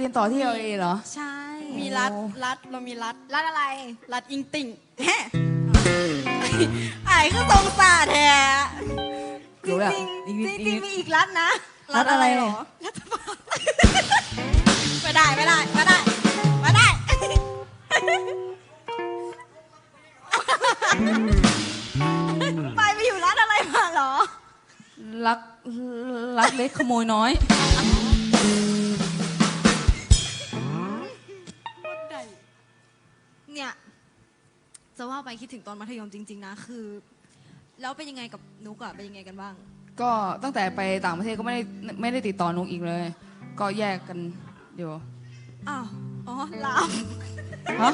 เรียนต่อที่เอเหรอ ใช่ มีรัฐโอ้รัฐ เรามีรัฐ รัฐอะไร รัฐอิงติ่งแฮะไอ้คือทรงศาสตร์แท้จริงรู้แล้วจอีริกงนิดจริงอีกนิดมีอีกรัฐนะรัฐอะไรหรอ รัฐบาลไม่ได้ไม่ได้ไม่ได้ไม่ได้ ไปไปอยู่รัฐอะไรมาเหรอ รักรักเล็กขโมยน้อยเนี่ย จะว่าไปคิดถึงตอนมัธยมจริง ๆ นะ คือ แล้วเป็นยังไงกับนุกอะเป็นยังไงกันบ้าง ก็ตั้งแต่ไปต่างประเทศก็ไม่ได้ไม่ได้ติดต่อนุกอีกเลย ก็แยกกันเดี๋ยวอ้าวอ๋อลามฮะ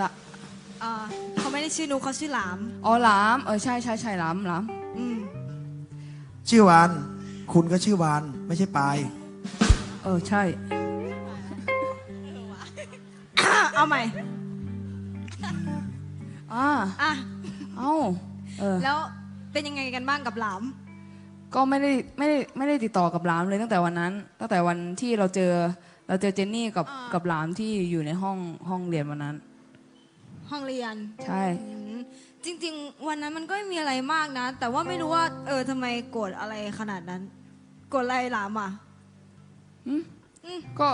ละอ่าเขาไม่ได้ชื่อนุกเขาชื่อหลาม อ๋อหลามเออใช่ใช่ใช่หลามหลามอืมชื่อวาน คุณก็ชื่อวาน ไม่ใช่ปาย เออใช่ เอาใหม่ อ่าอะเอ้าเออแล้วเป็นยังไงกันบ้างกับหลาม ก็ไม่ได้ไม่ได้ไม่ได้ติดต่อกับหลามเลยตั้งแต่วันนั้น ตั้งแต่วันที่เราเจอเราเจอเจนนี่กับอ่ากั กับหลามที่อยู่ในห้องห้องเรียนวันนั้น ห้องเรียน ใช่ อืมจริงๆ วันนั้นมันก็ไม่มีอะไรมากนะ แต่ว่าไม่รู้ว่า เออทำไมโกรธอะไรขนาดนั้น โกรธอะไรหลามอะ ก็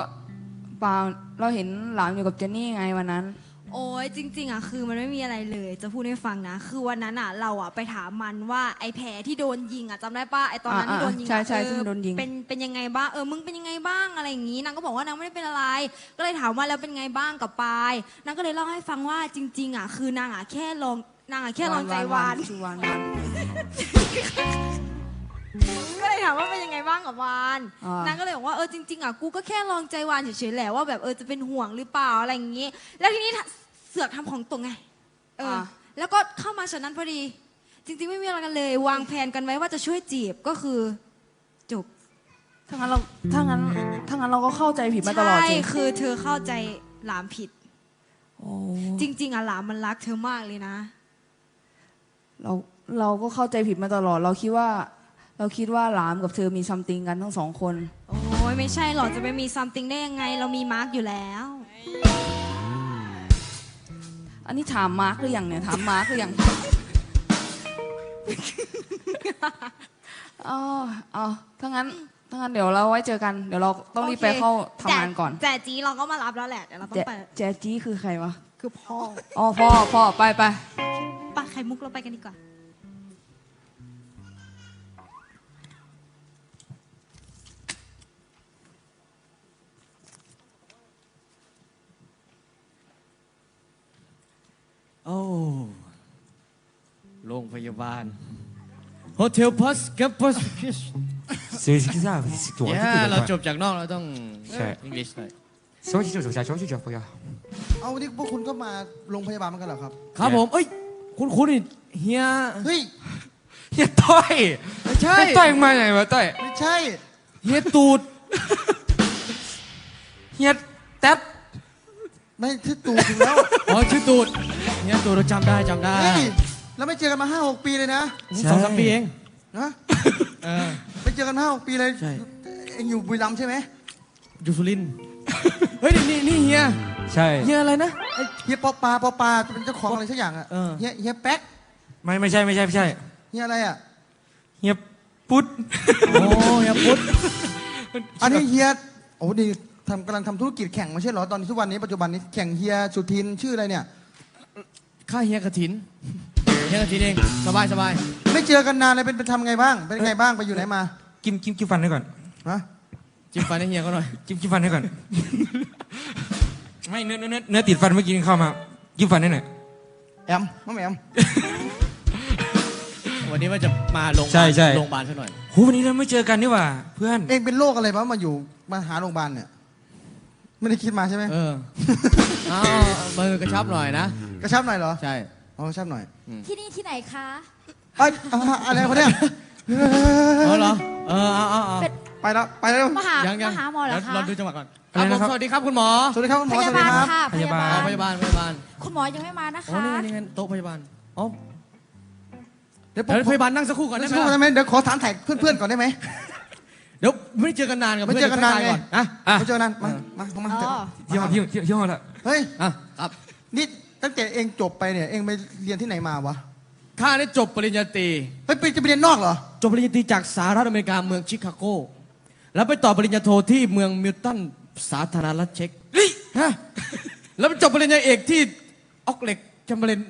เปล่าเราเห็นหลามอยู่กับเจนนี่ไงวันนั้น โอ้ยจริง ๆอะคือมันไม่มีอะไรเลย จะพูดให้ฟังนะ คือวันนั้นอะเราอะไปถามมันว่าไอ้แผลที่โดนยิงอะจำได้ป่ะไอ้ตอนนั้นอ่าที่โดนยิงใช่อะใช่เออที่มันโดนยิง เป็นเป็นยังไงบ้างเออมึงเป็นยังไงบ้างอะไรอย่างงี้นางก็บอกว่านางไม่ได้เป็นอะไร ก็เลยถามว่าแล้วเป็นไงบ้างกับปายนางก็เลยเล่าให้ฟังว่าจริง ๆอะคือนางอะแค่ลองนางอะแค่ลองใจหวานชื่อวานวาน ก็เลยถามว่าเป็นยังไงบ้างกับวานอ่าน นางก็เลยบอกว่าเออจริงๆอะกูก็แค่ลองใจวานเฉยๆแหละว่าแบบเออจะเป็นห่วงหรือเปล่าอะไรอย่างงี้ แล้วทีนี้ถ้าเสือกทำของตกไงเอออแล้วก็เข้ามาฉะนั้นพอดี จริงๆไม่มีอะไรกันเลย วางแผนกันไว้ว่าจะช่วยจีบก็คือจบถ้างั้นเราถ้างั้นถ้างั้นเราก็เข้าใจผิดมาตลอดใช่จริงคือเธอเข้าใจหลามผิด โอ้จริง ๆอะหลามมันรักเธอมากเลยนะ เราเราก็เข้าใจผิดมาตลอด เราคิดว่า เราคิดว่าหลามกับเธอมีซัมติงกันทั้งสองคน โอ้ยไม่ใช่หรอกจะไปมีซัมติงได้ยังไง เรามีมาร์กอยู่แล้ว อันนี้ถามมาร์คหรือยังเนี่ยถามมาร์คหรือยังอ๋ออ๋อถ้างั้นถ้างั้นเดี๋ยวเราไว้เจอกัน เดี๋ยวเราต้องรีบไปโอเคเข้าทำงานก่อนแต่แต่จีเราก็มารับแล้วแหละเดี๋ยวเราต้อแจงไปแจจี้คือใครวะ คือพ่อ อ๋อพ่อพ่อไปไปปะไข่มุกเราไปกันดีกว่า โอ้โรงพยาบาล Hotel พัสดุ a p u s C'est ce qu'ils savent, c'est toi. เราจบจากนอกเราต้องใช่ อังกฤษหน่อย C'est moi qui suis au chercheur, je เอาวันนี้พวกคุณก็มาโรงพยาบาลเหมือนกันเหรอครับ ครับผม เอ้ย คุณคุณนี่เฮีย เฮ้ย Ya toi. ไม่ใช่ Ya toi ไหนม ya toi. ไม่ใช่ เฮียตูดเฮียแท็บไม่ชื่อตูดแล้ว อ๋อชื่อตูด เฮียตูดเราจำได้จำได้เฮ้ยแล้วไม่เจอกันมาห้าหกปีเลยนะสองสามปีเองนะเออไม่เจอกันมาห้าหกปีเลยใช่เอ็งอยู่บุรีรัมย์ใช่ไหมอยู่สุรินทร์เฮ้ยนี่นี่นี่เฮียใช่เฮียอะไรนะไอ้เฮียปอปาปอปาเป็นเจ้าของอะไรสักอย่างอะเออเฮียเฮียแป๊กไม่ไม่ใช่ไม่ใช่ไม่ใช่เฮียอะไรอะเฮียปุ๊ดโอ้เฮียพุทธอันนี้เฮียโอ้ดีทำกำลังทำธุรกิจแข่งไม่ใช่เหรอตอนนี้ทุกวันนี้ปัจจุบันนี้แข่งเฮียสุทินชื่ออะไรเนี่ย ข้าเฮียกระถิน เฮียกระถินเอง สบายสบายไม่เจอกันนานเลยเป็นเป็นทำไงบ้าง เป็นไงบ้างไปอยู่ไหนมากิมกิมกิมฟันให้ก่อนฮะจิ้มฟันให้เฮียเขาหน่อย กิมกิมฟันให้ก่อน ไม่เนื้อเนื้อเนื้อเนื้อติดฟันเมื่อกี้เข้ามากิมฟันให้หน่อยแอมไม่แอมวันนี้ว่าจะมาโรงพยาใช่บาลใช่ โรงพยาบาลซะหน่อย โหวันนี้เราไม่เจอกันนี่หว่า เพื่อนเองเป็นโรคอะไรวะมาอยู่มาหาโรงพยาบาลเนี่ยไม่ได้คิดมาใช่ไหมเออ เอามือกระชับหน่อยนะ กระชับหน่อยเหรอใช่อ๋อกระชับหน่อยที่นี่ที่ไหนคะ เอ้ยอ่าอะไรวะเนี่ยเออเหรอเออเอาเอาเอาไปแล้วไปแล้วมาหายังยังมาหาหมอเหรอคะ เราดูจังหวะก่อนอะไรครับผมนะครับ สวัสดีครับคุณหมอสวัสดีครับคุณหมพอสยาวัสบาดีลครับ ค่ะพยาบาลอ๋อพยาบาลพยาบาลคุณหมอยังไม่มานะอ๋อคะนี่ไงนี่ไงโต๊ะพยาบาลอ๋อเดี๋ยวผมเดี๋ยวพยาบาลนั่งสักครู่ก่อนเดี๋ได้ยวไหมสักครู่ล่ะ ได้ไหมเดี๋ยวขอถามถ่ายเพื่อนๆก่อนได้ไหม เดี๋ยวไม่ได้เจอกันนานกับไม่เจอกันนานไงก่อนนะ อะไม่เจอกันนานมามามามาอ๋อเที่ยวเที่ยวเที่ยวเที่ยวละเฮ้ย อะ ครับ นี่ ตั้งแต่เองจบไปเนี่ย เองไปเรียนที่ไหนมาวะข้าได้จบปริญญาตรีเฮ้ยไปจะไปเรียนนอกเหรอ จบปริญญาตรีจากสหรัฐอเมริกาเมืองชิคาโก แล้วไปต่อปริญญาโทที่เมืองมิลตันสาธารณรัฐเช็กเฮ้ยฮะแล้วไปจบปริญญาเอกที่ออกเหล็กจัมเบรน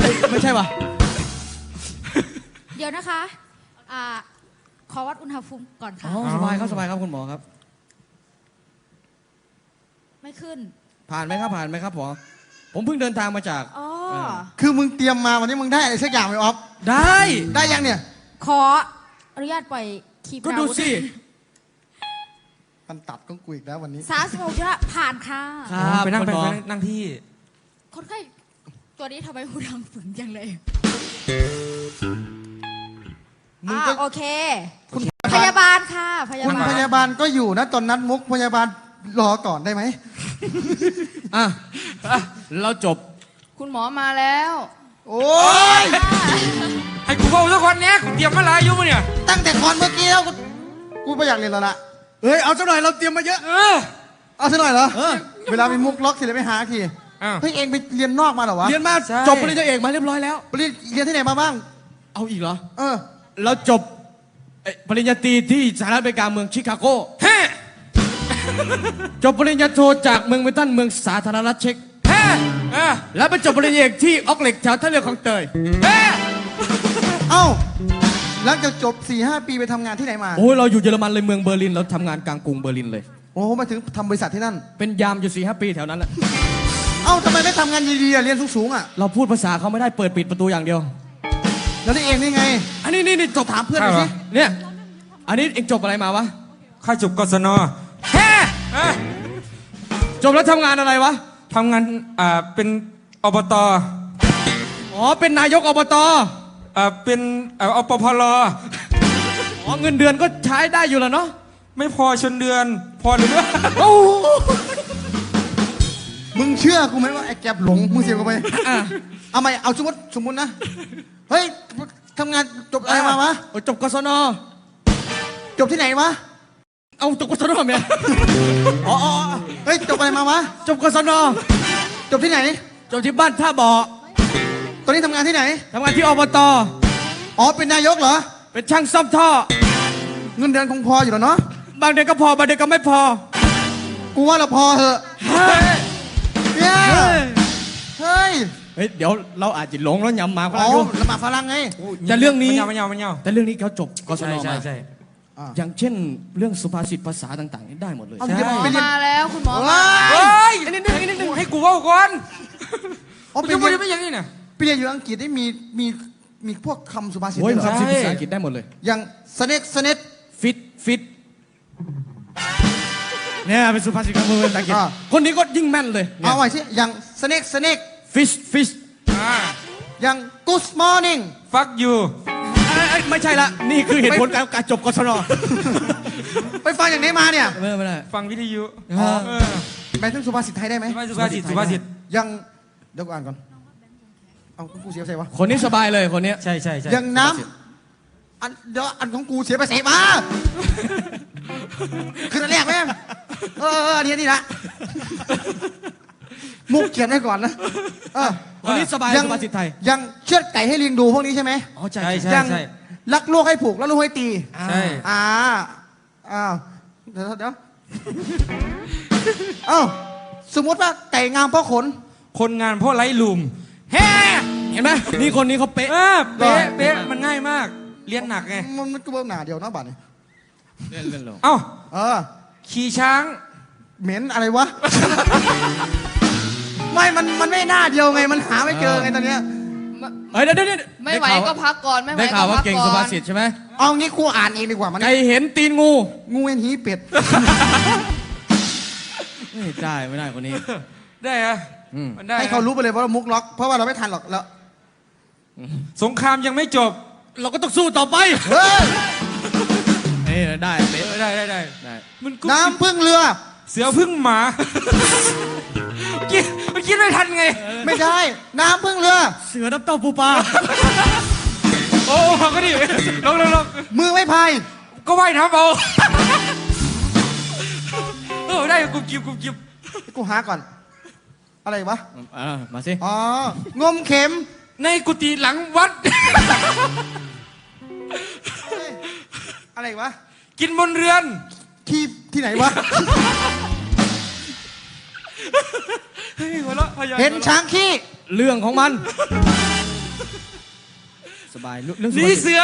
เอ้ยไม่ใช่ปะเดี๋ยวนะคะอ่าขอวัดอุณหภูมิก่อนอ๋ค่ะอสบายครับสบายครับคุณหมอครับ ไม่ขึ้น ผ่านไหมครับผ่านไหมครับหมอ ผมเพิ่งเดินทางมาจาก อ๋อคือมึงเตรียมมาวันนี้มึงได้อะไรสักอย่างไหมออฟได้ ได้ยังเนี่ย ขออนุญาตปล่อยคลิปก็ดูสิ มันตัดก็กูอีกแล้ววันนี้ สามสิบหกจุดห้าผ่านค่ะคอ๋รัอบไปนั่งคุไปณหมอไปนั่งที่ คนไข้ตัวนี้ทำไมหูดังฝึงจังเลยมึงอ่าก็โอเค คุณพยาบาลค่ะ พยาคุณบาพล ยาบาลก็อยู่นะตอนนั้นมุกพยาบาลรอก่อนได้ไหม อะเราจบ คุณหมอมาแล้ว โอ้ย ให้กูเฝ้าสักคนเนี้ยกูเตรียมมาหลายอยุ่เนี่ยตั้งแต่ก่อนเมื่อกี้แล้วกูกูไม่อยากเรียนแล้วละเฮ้ย เอาสักหน่อยเราเตรียมมาเยอะ เออเอาซะหน่อยเหรอเออเวลามีมุกล็อกเสร็จแล้วไปหาทีอ้าว เฮ้ยเองไปเรียนนอกมาเหรอวะเรียนมาใช่ จบปริญญาเอกมาเรียบร้อยแล้ว ไปเรียนเรียนที่ไหนมาบ้าง เอาอีกเหรอ เออ เราจบเอ้ยปริญญาตรีที่สหรัฐอเมริกาเมืองชิคาโกเฮ้ จบปริญญาโทจากเมืองมิลตันเมืองสาธารณรัฐเช็กเฮ้เออแล้วไปจบปริญญาเอกที่ออกเหล็กแถวท่าเรือของเตยเฮ้เอ้าหลังจากจบ4ี่ห้าปีไปทำงานที่ไหนมา โอ้ยเราอยู่เยอรมันเลยเมืองเบอร์ลินเราทำงานกลางกรุงเบอร์ลินเลย โอ้มาถึงทำบริษัทที่นั่น เป็นยามอยู่สี่ห้าปีแถวนั้นแหละเอ้าทำไมไม่ทำงานดีๆอะเรียนสูงๆอะเราพูดภาษาเขาไม่ได้เปิดปิดประตูอย่างเดียว แล้วนี่เองนี่ไง อันนี้นี่นี่จบถามเพื่อนหน่อยสิเนี่ย อันนี้เองจบอะไรมาวะ ข้าจบกศนเฮ้เออ จบแล้วทำงานอะไรวะ ทำงานอ่าเป็นอบตอ๋อ เป็นนายกอบตอ่าเป็นอ่าอปพลอ๋อเงินเดือนก็ใช้ได้อยู่แล้วเนาะ ไม่พอชนเดือน พอหรือเปล่าโอ้โหมึงเชื่อกูไหมว่าไอ้แก็บหลงมึงเสียกูไปอะเอาไหมเอาสมมติสมมตินะ เฮ้ยทำงานจบอะไรมาวะโอ้ยจบกศนจบที่ไหนวะ เอาจบกศนเนี่ยอ๋ออ๋ออ๋อเฮ้ยจบอะไรมาวะ จบกศนจบที่ไหน จบที่บ้านท่าบ่อตอนนี้ทำงานที่ไหน ทำงานที่อบต อ๋อ เป็นนายกเหรอ เป็นช่างซ่อมท่อ เงินเดือนคงพออยู่แล้วเนาะ บางเดือนก็พอบางเดือนก็ไม่พอ กูว่าเราพอเหอะเนี่ยเฮ้ยเฮ้ยเดี๋ยวเราอาจจะหลงแล้วยำมาก็อ๋อได้อยู่ละหมาดฝรั่งไง แต่เรื่องนี้ มันยาวมันยาวมันยาวแต่เรื่องนี้เขาจบกศใช่นใช่มาใช่ อย่างเช่นเรื่องสุภาษิตภาษาต่างๆนี่ได้หมดเลยเอา ใช่จะหมอไปเรียนมาแล้วคุณหมอเฮ้มาเฮ้ยยนิดนึงนิดนึงให้กูเฝ้าก่อนอ๋อกูไปจะพูดเรียนไม่อย่างนี้เนี่ย ไปเรียนอยู่อังกฤษได้มีมีมีพวกคำสุภาษิตโอ้ยด้วยเหรอคำศัพท์ใช่ภาษาอังกฤษได้หมดเลย อย่างสเน็กสเน็ก ฟิตฟิตเนี่ยเป็นสุภาษิตคำภาษาอังกฤษอ่า คนนี้ก็ยิ่งแม่นเลยเอาไว้สิอย่างสเน็กสเน็กฟิชฟิชอ่าอย่าง good morning fuck you ไม่ใช่ละ นี่คือเหตุผลการการจบกศนไปฟังอย่างนี้มาเนี่ยไม่ไม่ได้ ฟังวิทยุอ๋อ เออแปลถึงสุภาษิตไทยได้ไหมสุภาษิตสุภาษิตอย่างเดี๋ยวกูอ่านก่อนเอากูเสียไปใส่วะคนนี้สบายเลยคนนี้ใช่ใช่ใช่อย่างน้ำอันเดี๋ยวอันของกูเสียไปใส่มาคืออันแรกแม่งเออเอออันนี้อันนี่ละมุกเขียนไว้ก่อนนะเออคนนี้สบายยังสุภาษิตไทย ยังเชือดไก่ให้ลิงดูพวกนี้ใช่ไหมอ๋อใช่ใช่ใช่ใช่ยังใช่ ลักลูกให้ผูกแล้วลูกให้ตีใช่ อ่าอ้าวเดี๋ยวเดี๋ยวเอ้าสมมติว่าไก่งามเพราะขน คนงานเพราะไร้ลุมเฮ้เห็นไหมนี่คนนี้เขาเป๊ะเออเป๊ะเป๊ะมันง่ายมาก เรียนหนักไง มันมันก็เบิ่มหนาเดียวนะบัดนี้เล่นเล่นลงเอ้าเออ ขี่ช้าง เหม็นอะไรวะ ไม่ มัน มันไม่หน้าเดียวไง มันหาไม่เจอไงตอนเนี้ย เฮ้ยเดี๋ยวเดี๋ยวเดี๋ยวไม่ไหวก็พักก่อนไม่ไหวได้ก็ข่าวว่าพักเก่งก่สุอภานษิตใช่ไหมเอางี้กูอ่านเองดีกว่ามันไก่เห็นตีนงูงูเห็นหีเป็ด ไม่ได้ไม่ได้คนนี้ ได้อะอืม มันได้ให้เขารู้ไปเลยว่ามุกล็อกเพราะว่าเราไม่ทันหรอกแล้วสงครามยังไม่จบเราก็ต้องสู้ต่อไปเฮ้ยเอ้ยได้เอเป๊ะอได้ได้ได้ได้มันกูน้ำพึ่งเรือ เสือพึ่งหมา คิดมันคิดไม่ทันไง ไม่ใช่น้ำพึ่งเรือ เสือน้ำเต้าปูปลาโอ้โหก็ดิลองลองลองมือไม่พายก็ว่ายน้ำเอากุบกิบกุบกิบกูหาก่อน อะไรวะอ่ามาสิอ๋องมเข็มในกุฏิหลังวัดเฮ้ยอะไรวะ กินบนเรือนที่ที่ไหนวะ เฮ้ยหัวเราะพยายามเห็นช้างขี้เรื่องของมัน สบายเรื่องหสนีบายเสือ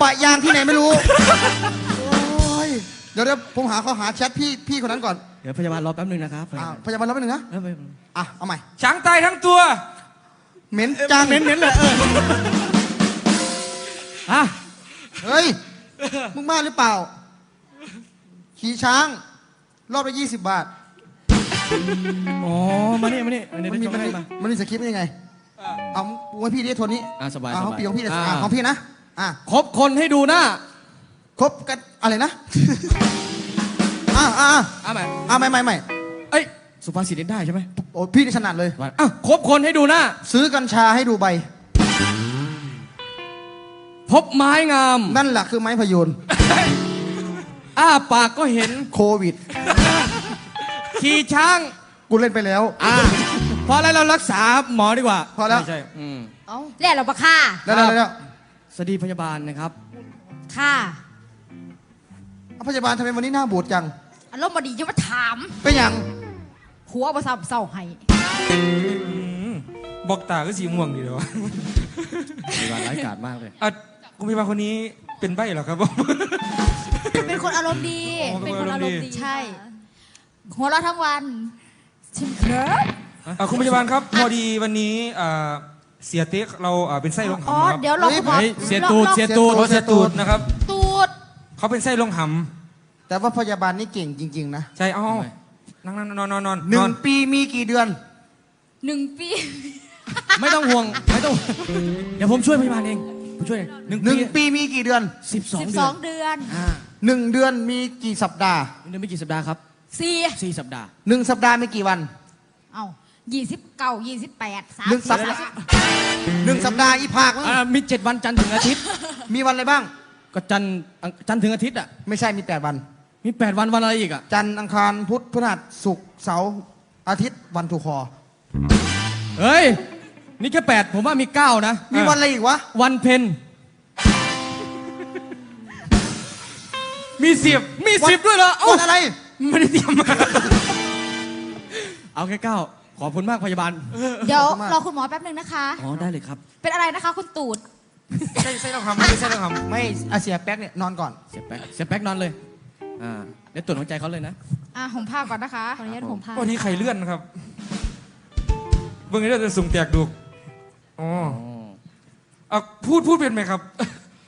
ปะยางที่ไหนไม่รู้ โอ้ย เดี๋ยวเดี๋ยวผมหาเขาหาแชทพี่พี่คนนั้นก่อนเดี๋ยวพยาบาลรอแป๊บนึงนะครับอ่าพยาบาลรับไปหนึ่งนะเออไปอะ เอาใหม่ ช้างตายทั้งตัว เหม็นจัง เน้นเน้นเลยเอออะเฮ้ย มึงบ้าหรือเปล่า ขี่ช้าง รอบละยี่สิบบาท อ๋อ มานี่มานี่มานี่มันมีเดี๋ยวมันให้มีมา มันมีสคริปต์ยังไง เอาไว้พี่ดิโทนนี้อะสบายอะของสบายพี่ของพี่อ่า อะของพี่นะ อะ ครบคนให้ดูหน้าครบกันอะไรนะ อะอะอะอะใหม่อะไม่ไม่ไม่เอ้ยสุภาษิตเล่นได้ใช่ไหมโอ้พี่นี่ถนัดเลย อะครบคนให้ดูหน้า ซื้อกัญชาให้ดูใบ พบไม้งาม นั่นแหละคือไม้พยูนอ้าปากก็เห็น โควิด ขี่ช้างกูเล่นไปแล้ว อ่าพอแล้วเรารักษาหมอดีกว่าพอแล้ว ไม่ใช่อืมเอ้าแล่เราปะค่ะแล้วแล้วแล้วสวัสดีพยาบาลนะครับ ค่ะเอาพยาบาลทำไมวันนี้หน้าบูดจัง อารมณ์บดีจะมาถามเป็นอย่างหัวประสาเศร้าให้บอกตาก็สีม่วงดีเลยวะพยาบาลร้ายกาจมากเลย อะคุณพยาบาลคนนี้เป็นใบเหรอครับผม เป็นคนอารมณ์ดี อ๋อเป็นคนอารมณ์ดี ใช่ หัวเราะทั้งวันชิมเคิร์ดอะคุณพยาบาลครับ พอดีวันนี้อ่าเสียเต๊กเราอ่าเป็นไส้ลงอ๋อหำครับเดี๋ยวเราคุณหมอเฮ้ยเสียตูดรอเสียตูดโอ้เสียตูดนะครับตูดเขาเป็นไส้ลงหแต่ว่าพยาบาลนี่เก่งจริง ๆ นะำใช่เอ้าทำไมนั่งนั่งนอนนอนนอนหนึ่นองนปีมีกี่เดือน หนึ่งปี ไม่ต้องห่วง ไม่ต้อง เดี๋ยวผมช่วยพยาบาลเอง ผมช่วยหนึ่งหนึ่งปีปีมีกี่เดือนสิบสองสิบเดืสออนงเดือน อ่าหนึ่งเดือนมีกี่สัปดาห์เดือนไม่กี่สัปดาห์ครับ สี่สี่สัปดาห์หนึ่งสัปดาห์มีกี่วันเอ้ายี่สิบเก้ายี่สิบแปดสามหนึ่งสัปสิบดาห์หนึ่งสัปดาห์อีภาคมั้งอ่ามีเจ็ดวันจันทร์ถึงอาทิตย์ มีวันอะไรบ้าง ก็จันทร์อังจันทร์ถึงอาทิตย์อะไม่ใช่มีแปดวัน มีแปดวันวันอะไรอีกอะจันทร์อังคารพุธพฤหัสศุกร์เสาร์อาทิตย์วันถูกคอเฮ้ย นี่แค่แปดผมว่ามีเก้านะ มีวันอะไรอีกวะ วันเพ็ญมีเสียบมีสิบด้วยเหรอเอ้าวันอะไร ไม่ได้เตรียมมา เอาแค่เก้าขอบคุณมากพยาบาลเดี๋ยวขอบคุณมากรอคุณหมอแป๊บหนึ่งนะคะ อ๋อได้เลยครับ เป็นอะไรนะคะ คุณตูดไส้ไส้ลงหำไม่ใช่ไส้ลงหำไม่อาเสียแป๊กเนี่ยนอนก่อน เสียแป๊กเสียแป๊กนอนเลย อ่าเดี๋ยวตรวจหัวใจเขาเลยนะ อะผมผ้าก่อนนะคะขออนุญาตผมผ้าวันนี้ไข่เลื่อนครับ เบื้องนี้เราจะสุ่มแตกดูกอ๋ออะพูดพูดเป็นไหมครับ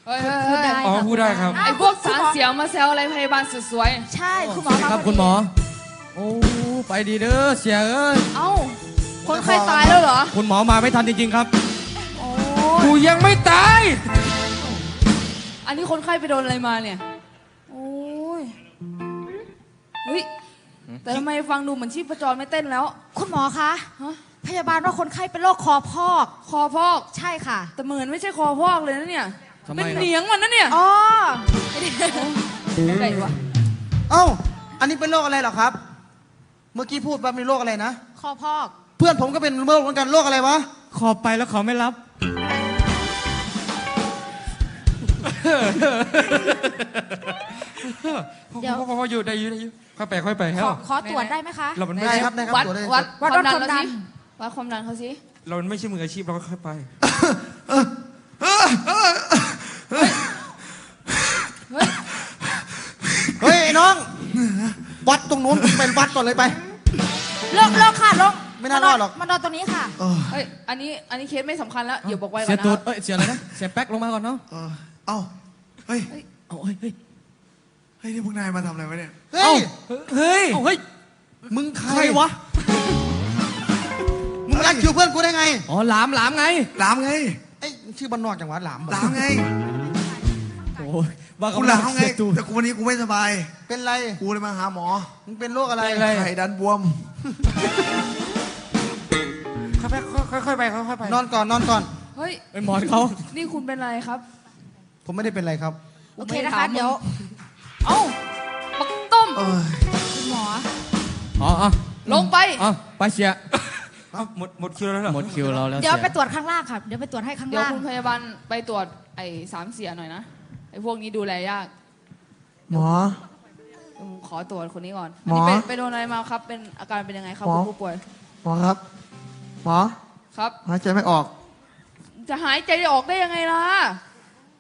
เฮ้ยเฮ้ยเฮ้ยอ๋อพูดได้ครับ ไอ้พวกสารเสียมาแซวอะไรพยาบาลสุดสวย ใช่คุณหมอครับพอดีคุณหมอ โอ้ไปดีเด้อเสียเอ้ยเอ้าคนไข้ตายแล้วเหรอ คุณหมอมาไม่ทันจริงๆครับโอ้กูยยังไม่ตาย อันนี้คนไข้ไปโดนอะไรมาเนี่ย โอ้ยเฮ้ย แต่ทำไมฟังดูเหมือนชีพจรไม่เต้นแล้ว คุณหมอคะฮะพยาบาลว่าคนไข้เป็นโรคคอพอก คอพอก ใช่ค่ะ แต่เหมือนไม่ใช่คอพอกเลยนะเนี่ย ทำไมเป็นครับเหนียงมันนะเนี่ยอ๋ออะไรวะเอ้า อันนี้เป็นโรคอะไรเหรอครับ เมื่อกี้พูดว่ามีโรคอะไรนะ คอพอก เพื่อนผมก็เป็นโรคเหมือนกันโรคอะไรวะ ขอไปแล้วเขาไม่รับ เดี๋ยว พอพอพออยู่ได้อยู่ได้อยู่ค่อยไปค่อยไปคขรัอบขอตรวจได้ไหมคะเรามันไม่ได้ใช่ครับได้ครับวัดตัวจได้วัดวัดความดันความดัเขานสิวัดความดันเขาสิเรามันไม่ใช่มืออาชีพเราก็ค่อยไปเฮ้ยไอ้ น้อง วัดตรงนู้นเป็นวัดก่อนเลยไป ลงลงค่ะลงไม่น่ารอดหรอก มานอนตรงนี้ค่ะเฮ้ย อันนี้ อันนี้เคสไม่สำคัญแล้ว เดี๋ยวบอกไว้ก่เสีอยนตูดนะ เอ้ยเสียอะไรนะ เสียแป๊กลงมาก่อนเนาะ เออเอ้าเฮ้ยเอาเฮ้ย เฮ้ย เฮ้ยนี่พวกนายมาทำอะไรวะเนี่ยเฮ้ย เฮ้ย เอาเฮ้ย มึงใครใครวะ มึงมารักคิวเพื่อนกูได้ไง อ๋อ หลามหลามไง หลามไงไอ้ชื่อบ้านนอกจังหวัดหลามหลามไง โอ้ยว่าเขากูหลามไงเสียตูดแต่กูวันนี้กูไม่สบาย เป็นไร กูเลยมาหาหมอ มึงเป็นโรคอะไรเป็นไร ไข่ดันบวม ค่อยไปค่อยค่อยไปค่อยไปนอนก่อนนอนก่อน เฮ้ย เป็นหมอนเขานี่คุณเป็นอะไรครับ ผมไม่ได้เป็นไรครับ โอเคนะคะเดี๋ยว เอ้าปักต้ม เออคุณหมอเอาลงไปเอาไปเสียเอาหมดหมดคิวแล้วเหรอหมดคิวเราแล้วเดี๋ยวสีไปตรวจข้างล่างค่ะ เดี๋ยวไปตรวจให้ข้างเดี๋ยวล่าง คุณพยาบาลไปตรวจไอ้สามเสียหน่อยนะไอ้พวกนี้ดูแลยาก หมออืมขอตรวจคนนี้ก่อนหมออันนี้เป็นไปโดนอะไรมาครับ เป็นอาการเป็นยังไงครับหมอ คุณผู้ป่วย หมอครับ หมอครับ หายใจไม่ออก จะหายใจออกได้ยังไงล่ะ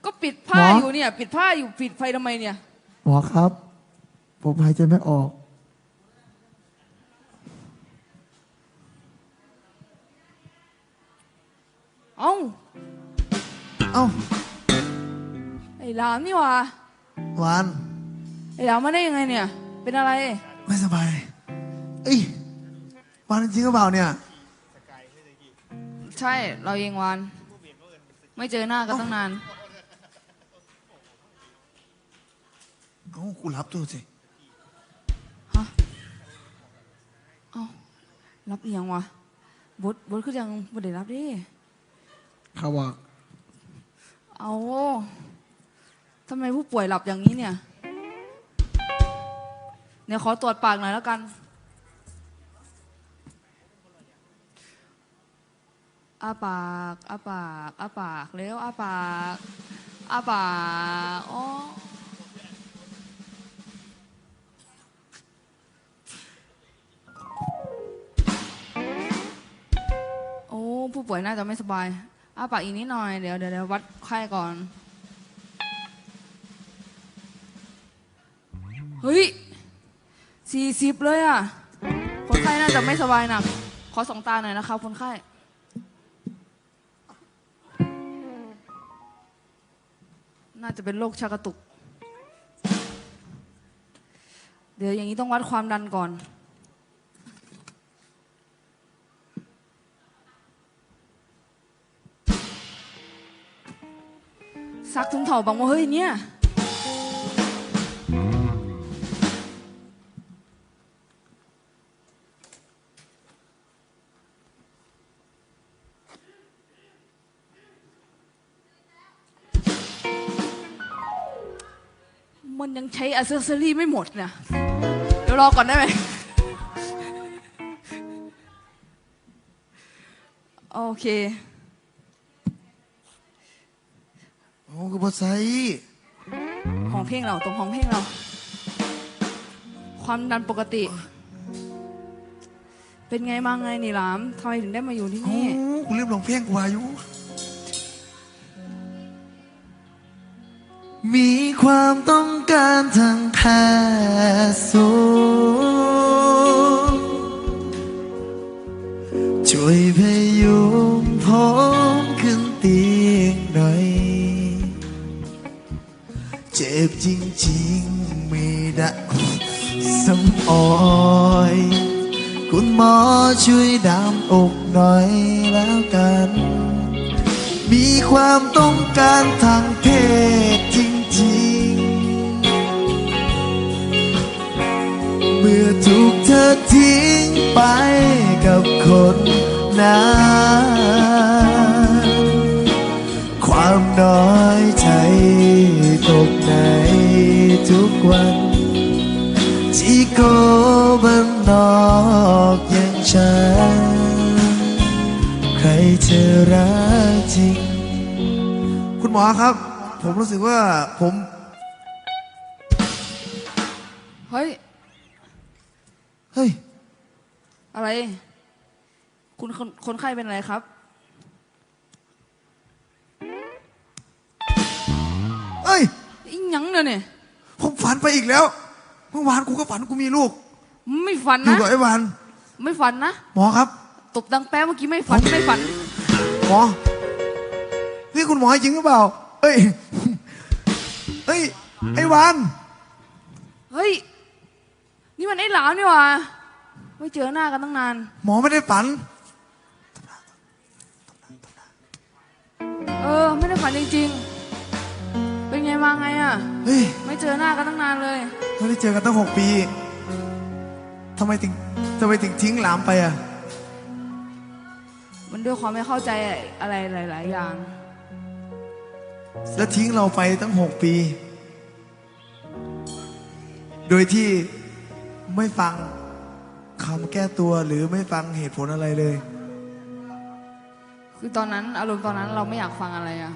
ก็ปิดผ้าหมอออ ยู่เนี่ย ปิดผ้าอยู่ปิดไฟทำไมเนี่ย หมอครับ ผมหายใจไม่ออก เอ้า เอ้าไอ้หลามนี่หว่าหวาน ไอ้หลามมาได้ยังไงเนี่ย เป็นอะไร ไม่สบาย เอ้ยหวานจริงหรือเปล่าเนี่ย ใช่เราเองวานไม่เจอหน้ากันตั้งนาน เอ้ากูรับตัวสิรับเอียงวะบดบดคือยังบดได้รับดิ เขาบอก เอา ทำไมผู้ป่วยหลับอย่างนี้เนี่ยเดี๋ยวขอตรวจปากหน่อยแล้วกันอ้าปากอ้าปากอ้าปากเร็วอ้าปากอ้าปากอ๋อโอ้ผู้ป่วยน่าจะไม่สบายอ้าปากอีกนิดหน่อย เดี๋ยวเดี๋ยวเดี๋ยววัดไข้ก่อน เฮ้ยสี่สิบเลยอะ คนไข้น่าจะไม่สบายหนัก ขอสองตาหน่อยนะครับคนไข้ น่าจะเป็นโรคชักกระตุก เดี๋ยวอย่างนี้ต้องวัดความดันก่อนซักถุงเถาบังว่าเฮ้ยเนี่ย มันยังใช้อ c เซสซอรี่ไม่หมดเนี่ยเดี๋ยวรอก่อนได้ไหมโอเคโอ้กูบอไซห้องเพลงเราตรงห้องเพลงเรา ความดันปกติ เป็นไงมาไงนี่หลามทำไมถึงได้มาอยู่ที่โอ้นี่ กูเรียบลงเพียงกว่าอยู่ มีความต้องการทางแพทย์สูงช่วยพยุงผมขึ้นเตียงหน่อย เจ็บจริงๆไม่ได้สำออยคุณหมอช่วยดามอกหน่อยแล้วกัน มีความต้องการทางเพศจริง ๆเมื่อถูกเธอทิ้งไปกับคนนั้นความน้อยใจตกในทุกวันที่โกบันนอกอย่างฉัน ใครจะรักจริง คุณหมอครับ ผมรู้สึกว่าผม เฮ้ย เฮ้ย อะไร คุณคนคนไข้เป็นอะไรครับ เอ้ยอีหยังเนี่ยเนี่ยผมฝันไปอีกแล้ว เมื่อวานกูก็ฝันกูมีลูก ไม่ฝันอยู่นะ กับไอ้วานไม่ฝันนะ หมอครับ ตบดังแป๊ะเมื่อกี้ไม่ฝันไม่ฝัน หมอ นี่คุณหมอจริงหรือเปล่า เอ้ย เอ้ย ไอ้วานเฮ้ย นี่มันไอ้หลามนี่หว่าไม่เจอหน้ากันตั้งนาน หมอไม่ได้ฝัน เออ ไม่ได้ฝันจริงๆ เป็นไงมาไงอะ เฮ้ยไม่เจอหน้ากันตั้งนานเลย ไม่ได้เจอกันตั้งหกปีทำไมถึงทำไมถึงทิ้งหลามไปอะ มันด้วยความไม่เข้าใจอะไรหลาย ๆ อย่าง แล้วทิ้งเราไปตั้งหกปี โดยที่ไม่ฟังคคำแก้ตัวหรือไม่ฟังเหตุผลอะไรเลย คือตอนนั้นอารมณ์ตอนนั้นเราไม่อยากฟังอะไรอะ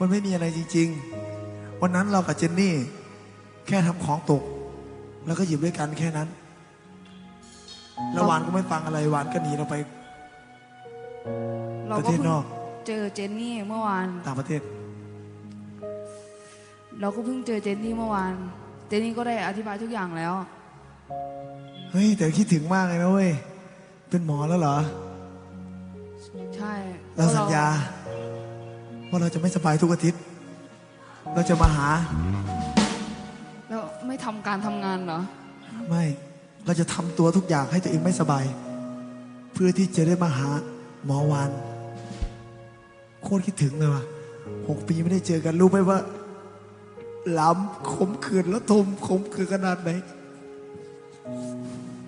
มันไม่มีอะไรจริง ๆ วันนั้นเรากับเจนนี่ แค่ทำของตก แล้วก็หยิบด้วยกันแค่นั้น แล้วหวานก็ไม่ฟังอะไรหวานก็หนีเราไป เราประก็เทศเพิ่งนอก เจอเจนนี่เมื่อวาน ต่างประเทศ เราก็เพิ่งเจอเจนนี่เมื่อวาน เจนนี่ก็ได้อธิบายทุกอย่างแล้ว เฮ้ย แต่คิดถึงมากเลยนะเว้ย เป็นหมอแล้วเหรอ ใช่เราสัญญา ว่าเราจะไม่สบายทุกอาทิตย์ เราจะมาหา แล้วไม่ทำการทำงานเหรอ ไม่ เราจะทำตัวทุกอย่างให้ตัวเองไม่สบาย เพื่อที่จะได้มาหาหมอวานโคตรคิดถึงเลยว่ะหกปีไม่ได้เจอกันรู้ไหมว่า ล้ำขมขื่นแล้วทมขมขื่นขนาดไหน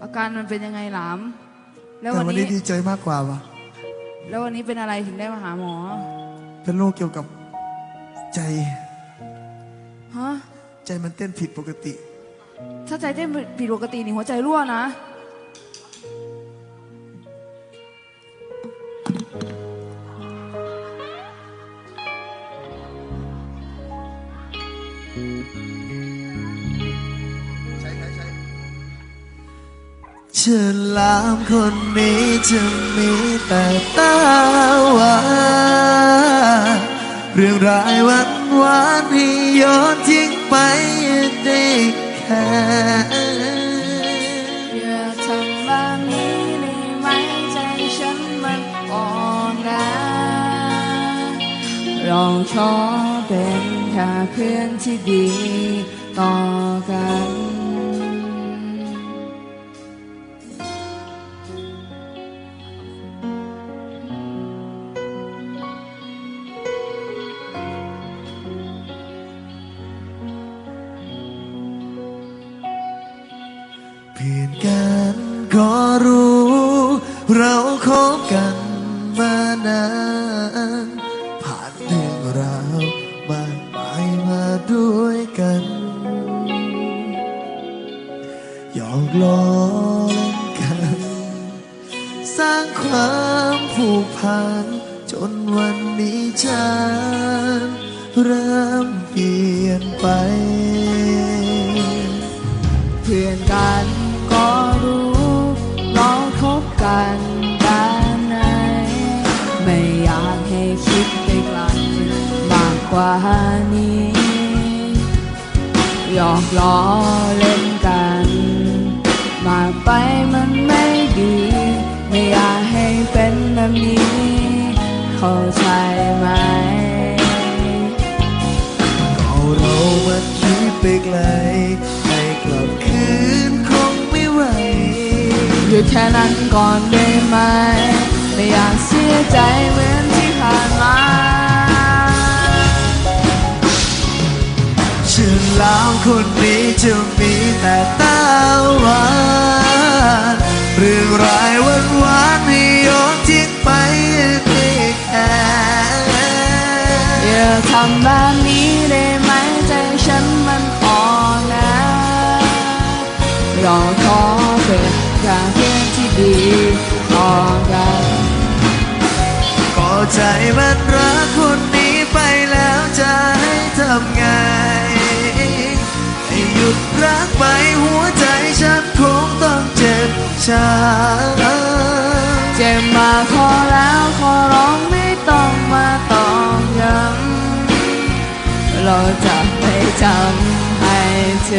อาการมันเป็นยังไงหลามแล้วแต่วันวันนี้นี้ดีใจมากกว่าว่ะ แล้ววันนี้เป็นอะไรถึงได้มาหาหมอเป็นโรคเกี่ยวกับใจ ฮะใจมันเต้นผิดปกติ ถ้าใจเต้นผิดปกตินี่หัวใจรั่วนะ ลามคนนี้จะมีแต่ตาหวานเรื่องรายวันวานให้ย้อนทิ้งไปได้แค่อย่าทำแบบนี้ได้ไหมใจฉันมันอ่อนนะเราชอเป็นแค่เพื่อนที่ดีต่อกัน นไป เพื่อนกันก็รู้เราคบกันแบบไหน ไม่อยากให้คิดไปไกลมากกว่านี้หยอกล้อเล่นกัน มากไปมันไม่ดี ไม่อยากให้เป็นแบบนี้ เข้าใจไหม ไปไกลให้กลับคืนคงไม่ไหวหยุดแค่นั้นก่อนได้ไหม ไม่อยากเสียใจเหมือนที่ผ่านมาชื่นแล้วคนนี้จะมีแต่ตาหวานเรื่องรายวันวานๆให้ย้อนทิ้งไปได้แค่อย่าทำแบบ ใจมันรักคนนี้ไปแล้วจะให้ทำไง ให้หยุดรักไปหัวใจฉันคงต้องเจ็บช้ำเจ็บมาพอแล้วขอร้องไม่ต้องมาตอกย้ำเราจะไม่จำให้เธ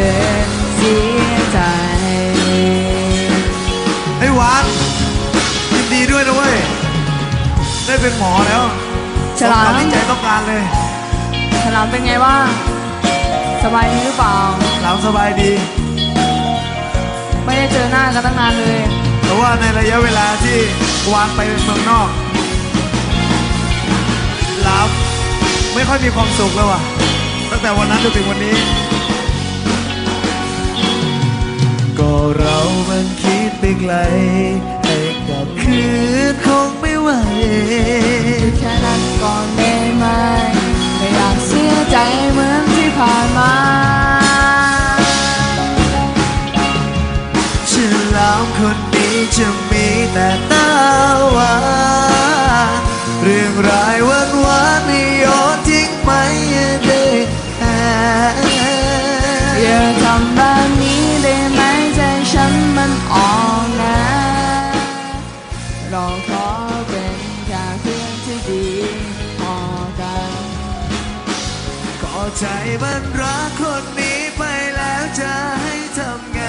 อ เป็นหมอแล้วฉลามสมกับที่ใจต้องการเลย ฉลามเป็นไงบ้าง สบายดีหรือเปล่าหลับสบายดี ไม่ได้เจอหน้ากันตั้งนานเลยแต่ว่าในระยะเวลาที่วานไปเมืองนอกหลับไม่ค่อยมีความสุขเลยว่ะ ตั้งแต่วันนั้นจนถึงวันนี้ ก็เรามันคิดไปไกลให้กลับคืนคงไม่ ไหวแค่นั้นก่อนได้ไหมไม่อยากเสียใจเหมือนที่ผ่านมาเชิฉลามคนนี้จะมีแต่ตาหวานเรื่องรายวันวานๆนี่โยนทิ้งไปได้แค่อย่าทำแบบนี้ได้ไหมใจฉันมันอ่อนนะราขอเใจมันรักคนนี้ไปแล้วจะให้ทำไง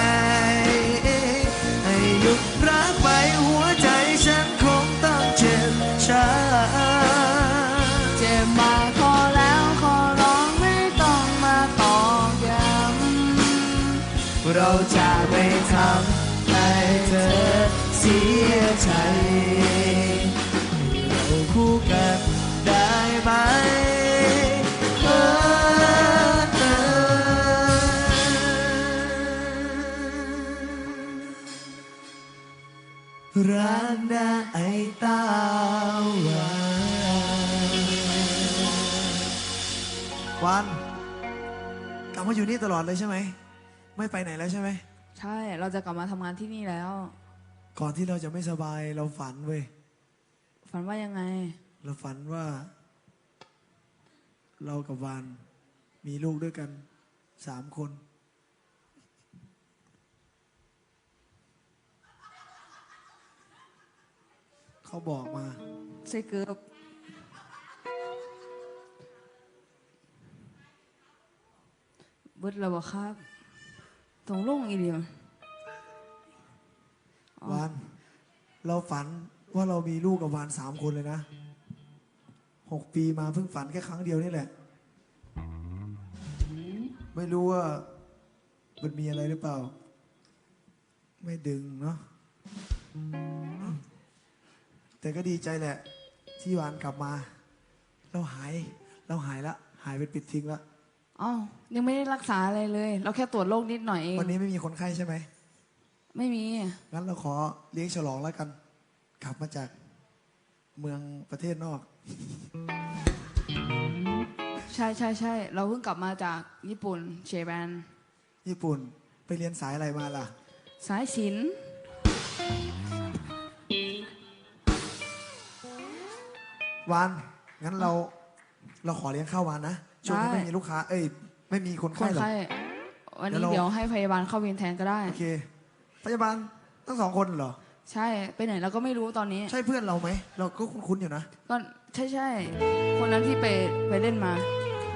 ให้หยุดรักไปหัวใจฉันคงต้องเจ็บช้ำเจ็บมาพอแล้วขอร้องไม่ต้องมาตอกย้ำเราจะไม่ทำให้เธอเสียใจเราคู่กันได้ไหม อรักนะไอ้ตาหวานวันกลับมาอยู่นี่ตลอดเลยใช่ไหม ไม่ไปไหนแล้วใช่ไหม ใช่ เราจะกลับมาทำงานที่นี่แล้ว ก่อนที่เราจะไม่สบายเราฝันเว้ย ฝันว่ายังไง เราฝันว่า เรากับวานมีลูกด้วยกันสามคน เขาบอกมาใช่เกือบเบิดแล้วบ่ครับตรงลงอีเดียววาน เราฝันว่าเรามีลูกกับวานสามคนเลยนะหกปีมาเพิ่งฝันแค่ครั้งเดียวนี่แหละ ไม่รู้ว่า มันมีอะไรหรือเปล่า ไม่ดึงเนาะ แต่ก็ดีใจแหละ ที่วานกลับมา เราหาย เราหายละ หายเป็นปิดทิ้งละอ้าวยังไม่ได้รักษาอะไรเลย เราแค่ตรวจโรคนิดหน่อยเองวันนี้ไม่มีคนไข้ใช่ไหม ไม่มี งั้นเราขอเลี้ยงฉลองแล้วกัน กลับมาจากเมืองประเทศนอก ใช่ใช่ใช่ เราเพิ่งกลับมาจากญี่ปุ่นเชแบนญี่ปุ่น ไปเรียนสายอะไรมาล่ะ สายศิลป์ วานงั้นเราเราขอเลี้ยงข้าววานนะช่วงนี้ไม่มีลูกค้า เอ้ย ไม่มีคนคไข้นหรอก ไข้วันเดี๋นี้ยวเรา เดี๋ยวให้พยาบาลเข้าเวรแทนก็ได้ โอเค พยาบาลทั้งสองคนเหรอ ใช่ไปไหนเราก็ไม่รู้ตอนนี้ ใช่เพื่อนเราไหม เราก็คุ้นๆอยู่นะ ก็ใช่ใช่คนนั้นที่ไปไปเล่นมาอ